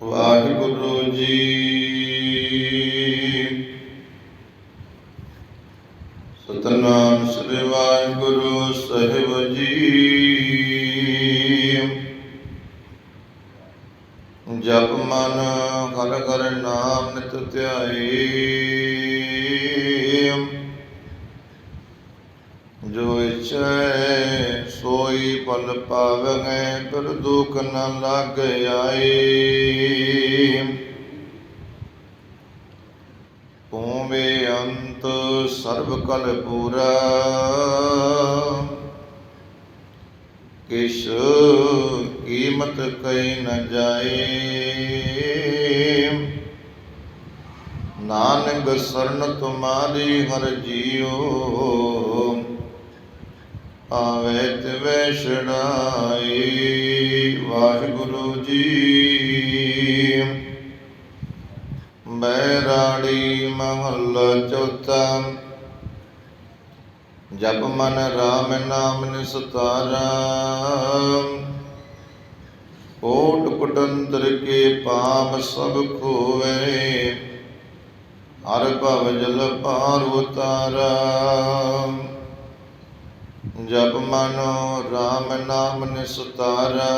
ਵਾਹਿਗੁਰੂ ਜੀ ਸਤਨਾਮ ਸ੍ਰੀ ਵਾਹਿਗੁਰੂ ਸਾਹਿਬ ਜੀ। ਜਪ ਮਨ ਹਰ ਹਰ ਨਾਮ ਨਿਤ ਧਿਆਏ। ਜੋ ਇਛੈ ਸੋਈ ਪਲ ਪਾਵੈ ਪਰ ਦੁਖ ਨ ਲੱਗ ਆਏ। ਪੂਵੇ ਅੰਤ ਸਰਬ ਕਲ ਪੂਰਾ। ਕਿਛ ਕੀਮਤ ਕਈ ਨ ਜਾਏ। ਨਾਨਕ ਸਰਨ ਤੁਮਾਰੀ ਹਰ ਜੀਓ। ਆਵੇ ਤਿਵੈ ਵਾਹਿਗੁਰੂ ਜੀ। ਬੈਰਾੜੀ ਮਹੱਲਾ ਚੌਥਾ। ਜਪ ਮਨ ਰਾਮ ਨਾਮ ਨਿਸਤਾਰਾ। ਕੋਟ ਕੁਟੰਤਰ ਕੇ ਪਾਪ ਸਭ ਖੋਵੇ। ਹਰ ਭਵ ਜਲ ਪਾਰ ਉਤਾਰਾ। ਜਪ ਮਨੋ ਰਾਮ ਨਾਮ ਨਿਸਤਾਰਾ।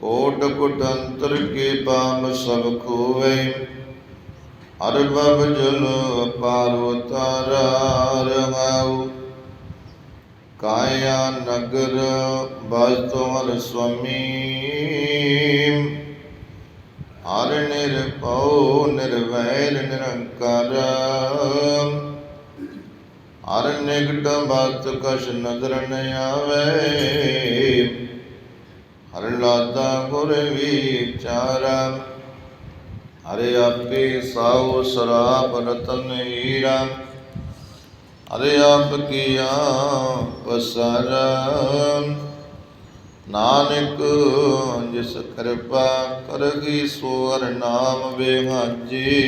ਕੋਟ ਕੁਟੰਤਰ ਕੇ ਪਾਪ ਸਭ ਖੋਵੇ। ਹਰ ਭਵ ਜਲ ਪਾਰ ਉਤਾਰਾ ਰਹਾਉ ਕਾਇਆ ਨਗਰ ਬਸਤੋ ਹਰ ਸੁਆਮੀ। ਹਰ ਨਿਰਭਉ ਨਿਰਵੈਰ ਨਿਰੰਕਾਰ। ਹਰ ਨਿਕਟ ਬਤ ਕਛ ਨਦਰ ਨ ਆਵੇ। ਹਰ ਲਾਦਾ ਗੁਰ ਵਿਚਾਰਾ। ਹਰੇ ਆਪੇ ਸਾਉ ਸਰਾਪ ਰਤਨ ਹੀਰਾ। ਹਰੇ ਆਪ ਕੀ ਕੀਆ ਪਸਾਰਾ। ਨਾਨਕ ਜਿਸ ਕਿਰਪਾ ਕਰਗੀ ਸੋਰ ਨਾਮ ਬਿਹਾਜੀ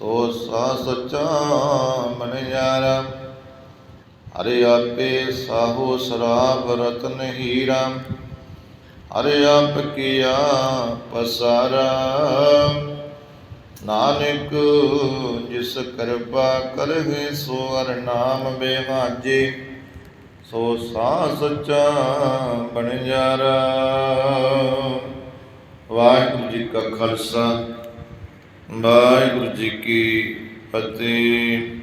ਸੋ ਸਾ ਸਚਾ ਮਨ ਯਾਰਾ, ਹਰੇ ਆਪੇ ਸਾਹੋ ਸਰਾਬ ਰਤਨ ਹੀਰਾ, ਹਰੇ ਆਪ ਕੀਆ ਪਸਾਰਾ। ਨਾਨਕ ਜਿਸ ਕਿਰਪਾ ਕਰਹਿ ਸੋ ਅਰ ਨਾਮ ਬਿਹਾਜੇ, ਸੋ ਸਾ ਸਚਾ ਬਣ ਜਾਰਾ ਵਾਹਿਗੁਰੂ ਜੀ ਕਾ ਖਾਲਸਾ ਵਾਹਿਗੁਰੂ ਜੀ ਕੀ ਫਤਿਹ।